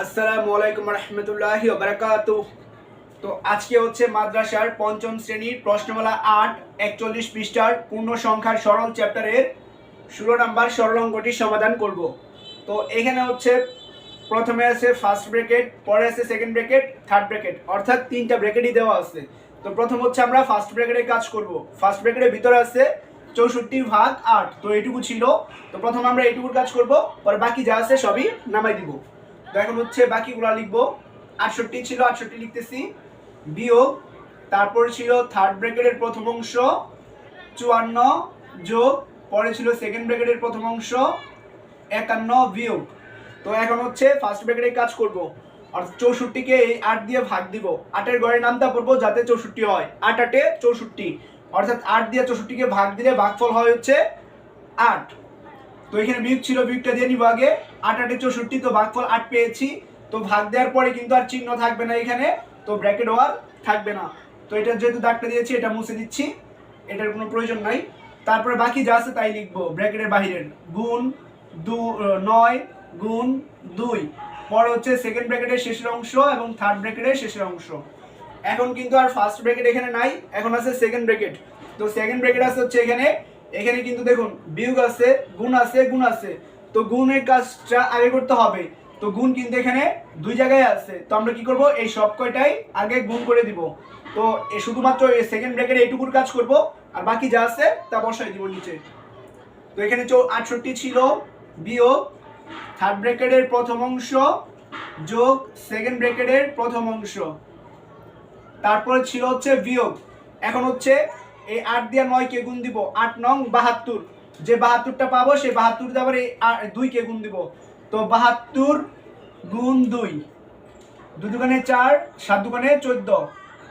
আসসালামু আলাইকুম রহমতুল্লাহি বারাকাতু। তো আজকে হচ্ছে মাদ্রাসার পঞ্চম শ্রেণির প্রশ্নমালা আট, একচল্লিশ পূর্ণ সংখ্যার চ্যাপ্টারের ষোলো সমাধান করব। তো এখানে হচ্ছে প্রথমে আছে ফার্স্ট ব্রেকেট পরে আছে সেকেন্ড ব্রেকেট থার্ড ব্রেকেট অর্থাৎ তিনটা ব্রেকেটই দেওয়া আছে। তো প্রথম হচ্ছে আমরা ফার্স্ট ব্রেকেটে কাজ করব। ফার্স্ট ব্রেকেটের ভিতরে আছে চৌষট্টি ভাগ আট, তো এইটুকু ছিল। তো প্রথম আমরা এইটুকুর কাজ করব, পরে বাকি যা আছে সবই নামাই দিব। এখন হচ্ছে বাকিগুলো লিখব। আটষট্টি ছিল, আটষট্টি লিখতেছি। বিয়োগ, তারপর ছিল থার্ড ব্র্যাকেটের প্রথম অংশ, চুয়ান্ন যোগ, পরে ছিল সেকেন্ড ব্র্যাকেটের প্রথম অংশ, একান্ন বিয়োগ। তো এখন হচ্ছে ফার্স্ট ব্র্যাকেটের কাজ করব। আর চৌষট্টিকে এই আট দিয়ে ভাগ দিব। আটের গড়ের নামটা পড়ব যাতে চৌষট্টি হয়। আট আটে চৌষট্টি। অর্থাৎ আট দিয়ে চৌষট্টিকে ভাগ দিলে ভাগফল হয় হচ্ছে আট। তো এখানে বিয়োগ ছিল, বিয়োগটা দিয়ে নিব আগে। আট, আটে চৌষট্টি, তো ভাগফল আট পেয়েছি। তো ভাগ দেওয়ার পরে কিন্তু আর চিহ্ন থাকবে না এখানে, তো ব্র্যাকেট আর থাকবে না। তো এটা যেহেতু দাগটা দিয়েছি, এটা মুছে দিচ্ছি। এটার কোনো প্রয়োজন নাই। তারপরে বাকি যা আছে তাই লিখব, ব্র্যাকেটের বাহিরের। গুণ দু নয়, গুণ দুই। পরে হচ্ছে সেকেন্ড ব্র্যাকেটের শেষের অংশ এবং থার্ড ব্র্যাকেটের শেষের অংশ। এখন কিন্তু আর ফার্স্ট ব্র্যাকেট এখানে নাই, এখন আছে সেকেন্ড ব্র্যাকেট। তো সেকেন্ড ব্র্যাকেট আছে হচ্ছে এখানে এখানে কিন্তু দেখুন, বিয়োগ আছে, গুণ আছে গুণ আছে। তো গুণের কাজটা আগে করতে হবে। তো গুণ কিন্তু এখানে দুই জায়গায় আছে। তো আমরা কি করব? এই সব কয়টাই আগে গুণ করে দিব। তো শুধুমাত্র সেকেন্ড ব্র্যাকেট এইটুকুর কাজ করব। আর বাকি যা আছে তা বসাই দিব নিচে। তো এখানে আটষট্টি ছিল বিয়োগ। থার্ড ব্র্যাকেটের প্রথম অংশ যোগ সেকেন্ড ব্র্যাকেটের প্রথম অংশ। তারপরে ছিল হচ্ছে বিয়োগ। এখন হচ্ছে এই আট দিয়ে নয় কে গুণ দিব? আট নং বাহাত্তর। যে বাহাত্তরটা পাবো, সেই বাহাত্তর দিয়ে আবার এই আ- দুই কে গুণ দিব। তো বাহাত্তর গুণ দুই। দু দোকানে চার, সাত দোকানে চোদ্দ।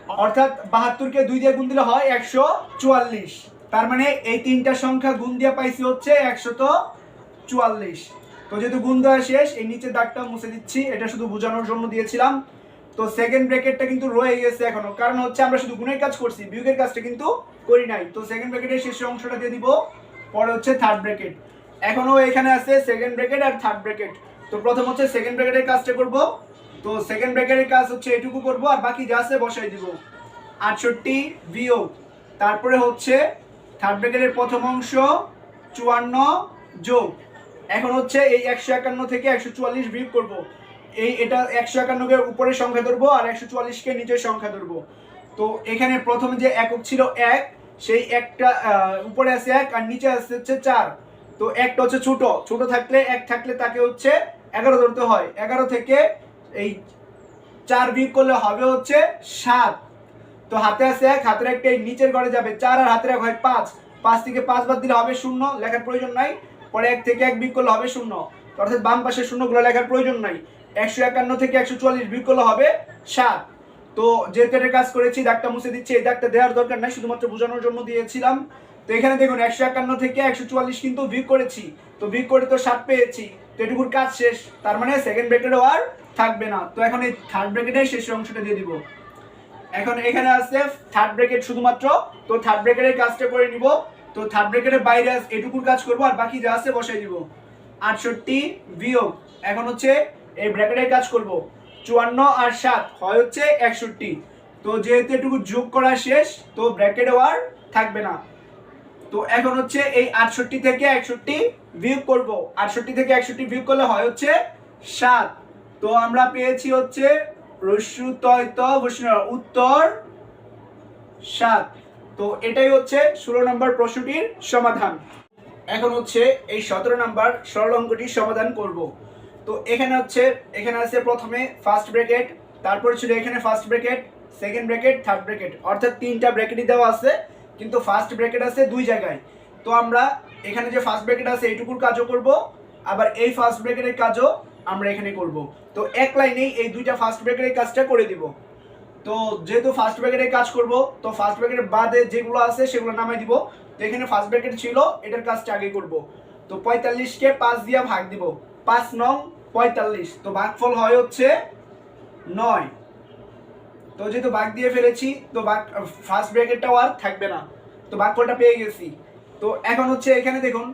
অর্থাৎ বাহাত্তরকে দুই দিয়ে গুণ দিলে হয় একশো চুয়াল্লিশ। তার মানে এই তিনটা সংখ্যা গুণ দিয়ে পাইছি হচ্ছে একশত চুয়াল্লিশ। তো যেহেতু গুণ দেওয়া শেষ, এই নিচের দাগটা মুছে দিচ্ছি। এটা শুধু বোঝানোর জন্য দিয়েছিলাম। তো সেকেন্ড ব্র্যাকেটটা কিন্তু রয়ে গেছে এখনও। কারণ হচ্ছে আমরা শুধু গুণের কাজ করছি, বিয়োগের কাজটা কিন্তু করি নাই। তো সেকেন্ড ব্র্যাকেটের শেষের অংশটা দিয়ে দিব, পরে হচ্ছে থার্ড ব্র্যাকেট এখনও এখানে আছে সেকেন্ড ব্র্যাকেট আর থার্ড ব্র্যাকেট তো প্রথম হচ্ছে সেকেন্ড ব্র্যাকেটের কাজটা করব। তো সেকেন্ড ব্র্যাকেটের কাজ হচ্ছে এটুকু করব, আর বাকি যা আছে বসাই দিব। আটষট্টি বিয়োগ। তারপরে হচ্ছে থার্ড ব্র্যাকেটের প্রথম অংশ, চুয়ান্ন যোগ। এখন হচ্ছে এই একশো একান্ন থেকে একশো চুয়াল্লিশ বিয়োগ করব। এই এটা একশো একান্নকে উপরের সংখ্যা ধরবো আর একশো চুয়াল্লিশকে নিচের সংখ্যা ধরবো। তো এখানে প্রথমে যে একক ছিল এক, সেই একটা উপরে আছে এক আর নিচে আছে হচ্ছে চার। তো একটা হচ্ছে ছোট ছোট থাকলে এক থাকলে তাকে হচ্ছে এগারো ধরতে হয়। এগারো থেকে এই চার বিয়োগ করলে হবে হচ্ছে সাত। তো হাতে আছে এক, হাতের একটা নিচের ঘরে যাবে চার আর হাতের এক হয় পাঁচ। পাঁচ থেকে পাঁচ বাদ দিলে হবে শূন্য, লেখার প্রয়োজন নাই। পরে এক থেকে এক বিয়োগ করলে হবে শূন্য। অর্থাৎ বাম পাশের শূন্যগুলো লেখার প্রয়োজন নাই। একশো একান্ন থেকে একশো চুয়াল্লিশ বিয়োগ করলে হবে সাত। তো যেহেতু এটা কাজ করেছি দাগটা মুছে দিচ্ছি, এই দাগটা দেওয়ার দরকার নাই, শুধুমাত্র বোঝানোর জন্য দিয়েছিলাম। তো এখানে দেখুন, একশো একান্ন থেকে একশো চুয়াল্লিশ কিন্তু বিয়োগ করেছি। তো বিয়োগ করে তো সাত পেয়েছি, তো এটুকুর কাজ শেষ। তার মানে সেকেন্ড ব্রেকেটও আর থাকবে না। তো এখন এই থার্ড ব্রেকেটের শেষের অংশটা দিয়ে দিব। এখন এখানে আছে থার্ড ব্রেকেট শুধুমাত্র। তো থার্ড ব্রেকেটের কাজটা করে নিব। তো থার্ড ব্রেকেটের বাইরে এটুকুর কাজ করব, আর বাকি যা আছে বসাই দিব। আটষট্টি বিয়োগ, এখন হচ্ছে এই ব্র্যাকেটের কাজ করব। চুয়ান্ন আর সাত, হয় হচ্ছে একষট্টি। তো যেহেতু এটুকু যোগ করা শেষ, তো ব্র্যাকেটও আর থাকবে না। তো এখন হচ্ছে এই আটষট্টি থেকে একষট্টি বিয়োগ করব। আটষট্টি থেকে একষট্টি বিয়োগ করলে হয় হচ্ছে সাত। তো আমরা পেয়েছি হচ্ছে উত্তর সাত। তো এটাই হচ্ছে ষোলো নম্বর প্রশ্নটির সমাধান। এখন হচ্ছে এই সতেরো নম্বর সরল সমাধান করব। তো এখানে হচ্ছে, এখানে আছে প্রথমে ফার্স্ট ব্র্যাকেট তারপর ছিল এখানে first bracket second bracket third bracket অর্থাৎ তিনটা ব্র্যাকেটই দেওয়া আছে, কিন্তু ফার্স্ট ব্র্যাকেট আছে দুই জায়গায়। তো আমরা এখানে যে ফার্স্ট ব্র্যাকেট আছে, এইটুকুর কাজও করব, আবার এই ফার্স্ট ব্র্যাকেটের কাজও আমরা এখানে করব। তো এক লাইনেই এই দুইটা ফার্স্ট ব্র্যাকেটের কাজটা করে দিব। তো যেহেতু ফার্স্ট ব্র্যাকেটের কাজ করব, তো ফার্স্ট ব্র্যাকেটের বাদে যেগুলো আছে, সেগুলো নামাই দিব। তো এখানে ফার্স্ট ব্র্যাকেট ছিল, এটার কাজটা আগে করব। তো পঁয়তাল্লিশকে পাঁচ দিয়ে ভাগ দিব। পাঁচ নং পঁয়তাল্লিশ। তো ভাগফল হয় হচ্ছে নয়। তো যেহেতু ভাগ দিয়ে ফেলেছি, তো ভাগ ফার্স্ট ব্র্যাকেটটাও আর থাকবে না। তো ভাগফলটা পেয়ে গেছি। তো এখন হচ্ছে এখানে দেখুন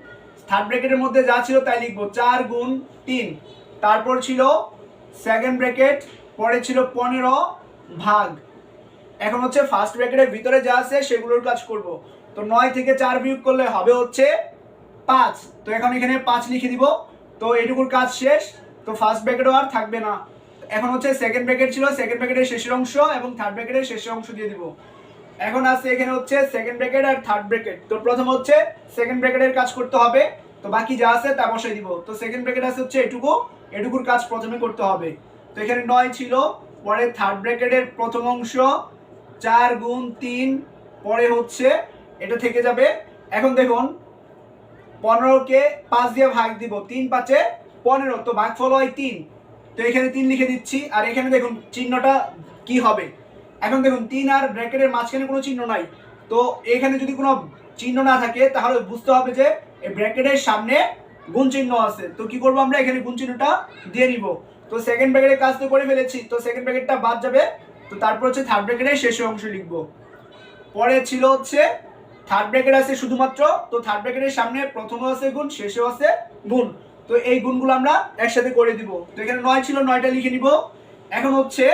থার্ড ব্র্যাকেটের মধ্যে যা ছিল তাই লিখব। চার গুণ তিন। তারপর ছিল সেকেন্ড ব্র্যাকেট পরে ছিল পনেরো ভাগ। এখন হচ্ছে ফার্স্ট ব্র্যাকেটের ভিতরে যা আছে সেগুলোর কাজ করব। তো নয় থেকে চার বিয়োগ করলে হবে হচ্ছে পাঁচ। তো এখন এখানে পাঁচ লিখে দিব। তো এটুকুর কাজ শেষ। তো ফার্স্ট ব্র্যাকেটও আর থাকবে না। এখন হচ্ছে সেকেন্ড ব্র্যাকেট ছিল সেকেন্ড ব্র্যাকেটের শেষের অংশ এবং থার্ড ব্র্যাকেটের শেষের অংশ দিয়ে দিব। এখন আছে এখানে হচ্ছে সেকেন্ড ব্র্যাকেট আর থার্ড ব্র্যাকেট তো প্রথম হচ্ছে সেকেন্ড ব্র্যাকেটের কাজ করতে হবে। তো বাকি যা আছে তা বসাই দিব। তো সেকেন্ড ব্র্যাকেট আছে হচ্ছে এটুকু। এটুকুর কাজ প্রথমে করতে হবে। তো এখানে নয় ছিল, পরে থার্ড ব্র্যাকেটের প্রথম অংশ, চার গুণ তিন, পরে হচ্ছে এটা থেকে যাবে। এখন দেখুন পনেরোকে পাঁচ দিয়ে ভাগ দিব, তিন পাঁচে পনেরো, তো ভাগফল হয় তিন। তো এখানে তিন লিখে দিচ্ছি, আর এখানে দেখুন চিহ্নটা কি হবে। এখন দেখুন, তিন আর ব্র্যাকেটের মাঝখানে কোনো চিহ্ন নাই। তো এখানে যদি কোনো চিহ্ন না থাকে, তাহলে বুঝতে হবে যে এই ব্র্যাকেটের সামনে গুণ চিহ্ন আছে। তো কি করব আমরা? এখানে গুণ চিহ্নটা দিয়ে নিব। তো সেকেন্ড ব্র্যাকেটের কাজ তো করে ফেলেছি, তো সেকেন্ড ব্র্যাকেটটা বাদ যাবে। তো তারপর হচ্ছে থার্ড ব্র্যাকেটের শেষের অংশ লিখব। পরে ছিল হচ্ছে থার্ড ব্র্যাকেট আছে শুধুমাত্র, তো থার্ড ব্র্যাকেটের সামনে প্রথমে আছে গুণ, শেষেও আছে গুণ। তো এই গুণগুলো আমরা একসাথে করে দিব। তো এখানে নয় ছিল, নয়টা লিখে নিব। এখন হচ্ছে,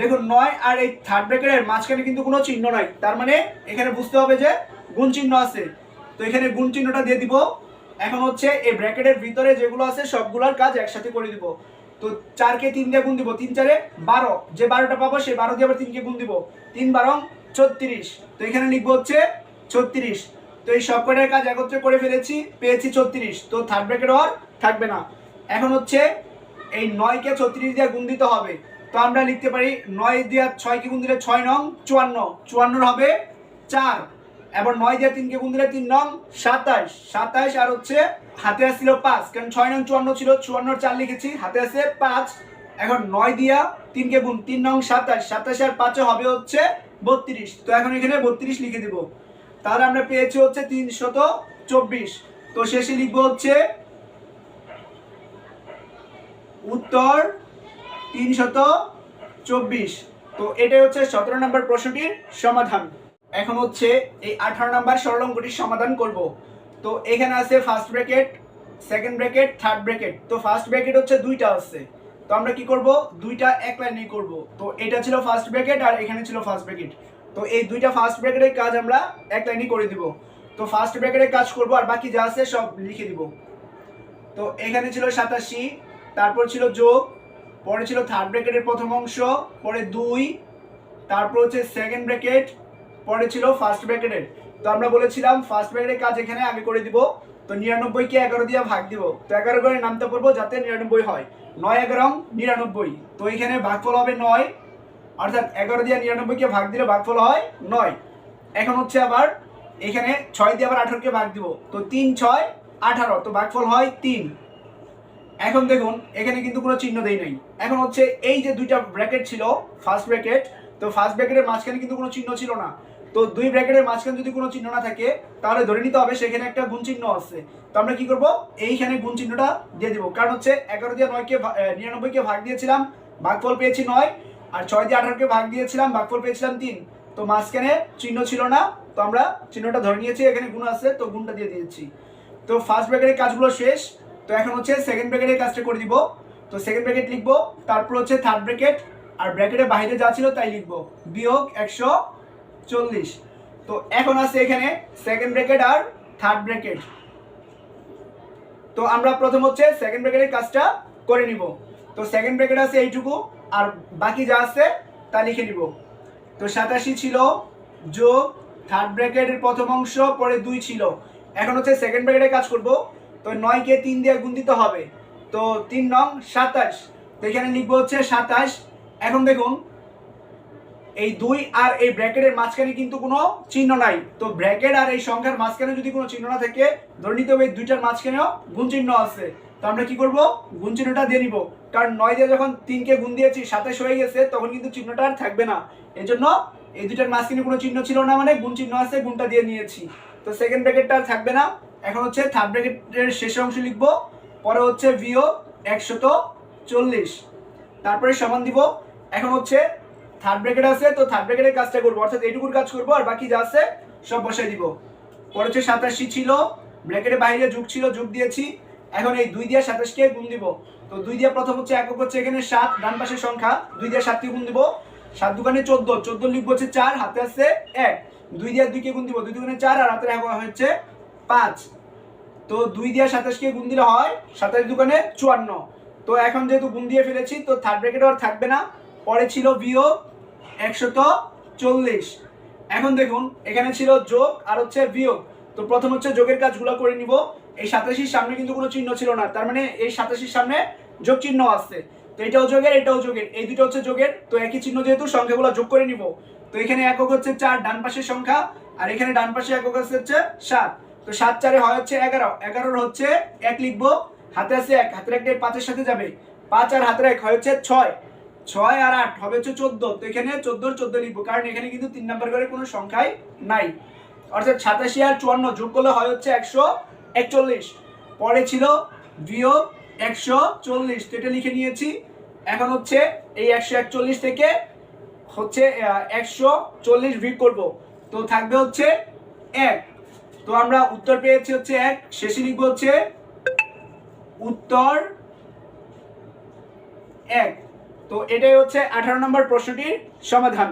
দেখুন, নয় আর এই থার্ড ব্র্যাকেটের মাঝখানে কিন্তু কোনো চিহ্ন নাই। তার মানে এখানে বুঝতে হবে যে গুণ চিহ্ন আছে। তো এখানে গুণ চিহ্নটা দিয়ে দিব। এখন হচ্ছে এই ব্র্যাকেটের ভিতরে যেগুলো আছে, সবগুলোর কাজ একসাথে করে দিব। তো চারকে তিন দিয়ে গুণ দিব, তিন চারে বারো। যে বারোটা পাবো, সেই বারো দিয়ে আবার তিনকে গুণ দিব। তিন বারং ছত্রিশ। তো এখানে লিখব হচ্ছে ছত্রিশ। তো এই সব কটার কাজ একত্রে করে ফেলেছি, পেয়েছি ছত্রিশ। তো থার্ড ব্র্যাকেট আর থাকবে না। এখন হচ্ছে এই নয়কে ছত্রিশ দিয়ে গুণ দিতে হবে। তো আমরা লিখতে পারি নয় দিয়ে ছয়কে গুণ দিলে ছয় নং চুয়ান্ন। চুয়ান্নর হবে চার। এবার নয় দিয়ে তিনকে গুণ দিলে তিন নং সাতাশ। সাতাশ আর হচ্ছে হাতে আসছিল পাঁচ। কারণ ছয় নং চুয়ান্ন ছিল? চুয়ান্নর চার লিখেছি, হাতে আছে পাঁচ। এখন নয় দিয়া তিনকে গুণ, তিন নং সাতাশ। সাতাশ আর পাঁচে হবে হচ্ছে বত্রিশ। তো এখন এখানে বত্রিশ লিখে দিব। তাহলে আমরা পেয়েছি হচ্ছে তিনশত চব্বিশ। তো শেষে লিখব হচ্ছে উত্তর তিনশত চব্বিশ। তো এটাই হচ্ছে সতেরো নম্বর প্রশ্নটির সমাধান। এখন হচ্ছে এই আঠারো নম্বর সরল অঙ্কটির সমাধান করব। তো এখানে আছে first bracket second bracket third bracket তো ফার্স্ট ব্র্যাকেট হচ্ছে দুইটা আছে। তো আমরা কি করব? দুইটা এক লাইনেই করব। তো এটা ছিল ফার্স্ট ব্র্যাকেট আর এখানে ছিল ফার্স্ট ব্র্যাকেট তো এই দুইটা ফার্স্ট ব্র্যাকেটের কাজ আমরা এক লাইনেই করে দিব। তো ফার্স্ট ব্র্যাকেটের কাজ করব আর বাকি যা আছে সব লিখে দিব। তো এখানে ছিল সাতাশি, তারপর ছিল যোগ, পরে ছিল থার্ড ব্র্যাকেটের প্রথম অংশ, পরে দুই, তারপর হচ্ছে সেকেন্ড ব্র্যাকেট পরে ছিল ফার্স্ট ব্র্যাকেটের তো আমরা বলেছিলাম ফার্স্ট ব্র্যাকেটের কাজ এখানে আগে করে দিব। তো নিরানব্বইকে এগারো দিয়ে ভাগ দিব। তো এগারো করে নামতে পারব যাতে নিরানব্বই হয়। নয় এগারো, নিরানব্বই। তো এখানে ভাগফল হবে নয়। অর্থাৎ এগারো দিয়ে নিরানব্বইকে ভাগ দিলে ভাগফল হয় নয়। এখন হচ্ছে আবার এখানে ছয় দিয়ে আবার আঠারোকে ভাগ দিব। তো তিন, ছয়, আঠারো, তো ভাগফল হয় তিন। এখন দেখুন, এখানে কিন্তু কোনো চিহ্ন দেই নাই। এখন হচ্ছে এই যে দুইটা ব্র্যাকেট ছিল ফার্স্ট ব্র্যাকেট, তো ফার্স্ট ব্র্যাকেটের মাঝখানে কিন্তু কোনো চিহ্ন ছিল না। তো দুই ব্র্যাকেটের মাঝখানে যদি কোনো চিহ্ন না থাকে, তাহলে ধরে নিতে হবে সেখানে একটা গুণ চিহ্ন আছে। তো আমরা কি করব? এইখানে গুণ চিহ্নটা দিয়ে দিব। কারণ হচ্ছে এগারো দিয়ে নয়কে নিরানব্বইকে ভাগ দিয়েছিলাম, ভাগফল পেয়েছি নয়। আর ছয় দিয়ে আঠারোকে ভাগ দিয়েছিলাম, ভাগফল পেয়েছিলাম তিন। তো মাঝখানে চিহ্ন ছিল না, তো আমরা চিহ্নটা ধরে নিয়েছি, এখানে গুণ আছে, তো গুণটা দিয়ে দিয়েছি। তো ফার্স্ট ব্র্যাকেটের কাজগুলো শেষ, তো এখন হচ্ছে সেকেন্ড ব্র্যাকেটের কাজটা করে দিব। তো সেকেন্ড ব্র্যাকেট লিখব, তারপর হচ্ছে থার্ড ব্র্যাকেট আর ব্র্যাকেটের বাইরে যা ছিল তাই লিখব। বিয়োগ একশো চল্লিশ। তো এখন আছে এখানে সেকেন্ড ব্র্যাকেট আর থার্ড ব্র্যাকেট তো আমরা প্রথম হচ্ছে সেকেন্ড ব্র্যাকেটের কাজটা করে নিব। তো সেকেন্ড ব্র্যাকেট আছে এইটুকু আর বাকি যা আছে তা লিখে নিব। তো সাতাশি ছিল যোগ থার্ড ব্র্যাকেটের প্রথম অংশ, পরে দুই ছিল। এখন হচ্ছে সেকেন্ড ব্র্যাকেটে কাজ করব। তো নয়কে তিন দিয়ে গুণ দিতে হবে। তো তিন নং সাতাশ। তো এখানে লিখব হচ্ছে সাতাশ। এখন দেখুন, এই দুই আর এই ব্র্যাকেটের মাঝখানে কিন্তু কোনো চিহ্ন নাই। তো ব্র্যাকেট আর এই সংখ্যার মাঝখানে যদি কোনো চিহ্ন না থাকে, ধরে নিতে হবে দুইটার মাঝখানেও গুণ চিহ্ন আছে। তো আমরা কি করব? গুণ চিহ্নটা দিয়ে নিব। কারণ নয় দিয়ে যখন তিনকে গুণ দিয়েছি, সাতাশ হয়ে গেছে, তখন কিন্তু চিহ্নটা আর থাকবে না। এই জন্য এই দুইটার মাঝখানে কোনো চিহ্ন ছিল না মানে গুণ চিহ্ন আছে, গুণটা দিয়ে নিয়েছি। তো সেকেন্ড ব্র্যাকেটটা আর থাকবে না। এখন হচ্ছে থার্ড ব্র্যাকেটের শেষের অংশ লিখব। পরে হচ্ছে ভিও একশত চল্লিশ। তারপরে সমান দিব। এখন হচ্ছে থার্ড ব্র্যাকেট আছে, তো থার্ড ব্র্যাকেটের কাজটা করব। অর্থাৎ এইটুকুর কাজ করব, আর বাকি যা আছে সব বসাই দিব। পরে হচ্ছে সাতাশি ছিল। ব্র্যাকেটের বাইরে যুগ ছিল, যুগ দিয়েছি। এখন এই দুই দিয়ে সাতাশকে গুণ দিব? তো দুই দিয়ে প্রথম হচ্ছে একক হচ্ছে এখানে সাত, ডান পাশের সংখ্যা, দুই দিয়ে সাতকে গুণ দিব। সাত দোকানে চোদ্দ চোদ্দ লিখব হচ্ছে চার, হাতে আছে এক। দুই দিয়ে দুইকে গুণ দিব, দুই দুকানে চার, আর হাতের এক হচ্ছে পাঁচ। তো দুই দিয়ে সাতাশকে গুণ দিলে হয় সাতাশ দোকানে চুয়ান্ন। তো এখন যেহেতু গুণ দিয়ে ফেলেছি, তো থার্ড ব্র্যাকেট আর থাকবে না। পরে ছিল বিয়োগ একশত চল্লিশ। এখন দেখুন, এখানে ছিল যোগ আর হচ্ছে বিয়োগ। তো প্রথম হচ্ছে যোগের কাজগুলো করে নিব। এই সাতাশির সামনে কিন্তু কোনো চিহ্ন ছিল না। তার মানে এই সাতাশির সামনে যোগ চিহ্ন আসছে তো এটাও যোগের এটাও যোগের। এই দুটো হচ্ছে যোগের। তো একই চিহ্ন যেহেতু সংখ্যাগুলো যোগ করে নিব। তো এখানে একক হচ্ছে চার, ডান পাশের সংখ্যা। আর এখানে ডান পাশে একক হচ্ছে সাত। তো সাত চারে হয় হচ্ছে এগারো। এগারোর হচ্ছে এক লিখব। হাতে আছে এক। হাতের একটা পাঁচের সাথে যাবে। পাঁচ আর হাতের এক হয় হচ্ছে ছয়। ছয় আর আট হবে হচ্ছে চোদ্দ। তো এখানে চোদ্দোর চোদ্দ লিখব। কারণ এখানে কিন্তু তিন নাম্বার করে কোনো সংখ্যাই নাই। অর্থাৎ সাতাশি আর চুয়ান্ন যোগ করলে হয় হচ্ছে একশো একচল্লিশ। পরে ছিল বিয়োগ একশো চল্লিশ। তো এটা লিখে নিয়েছি। এখন হচ্ছে এই একশো একচল্লিশ থেকে হচ্ছে একশো চল্লিশ বিয়োগ করব। তো থাকবে হচ্ছে এক। তো আমরা উত্তর পেয়েছি হচ্ছে এক। শেষে লিখব হচ্ছে উত্তর এক। তো এটাই হচ্ছে আঠারো নম্বর প্রশ্নটির সমাধান।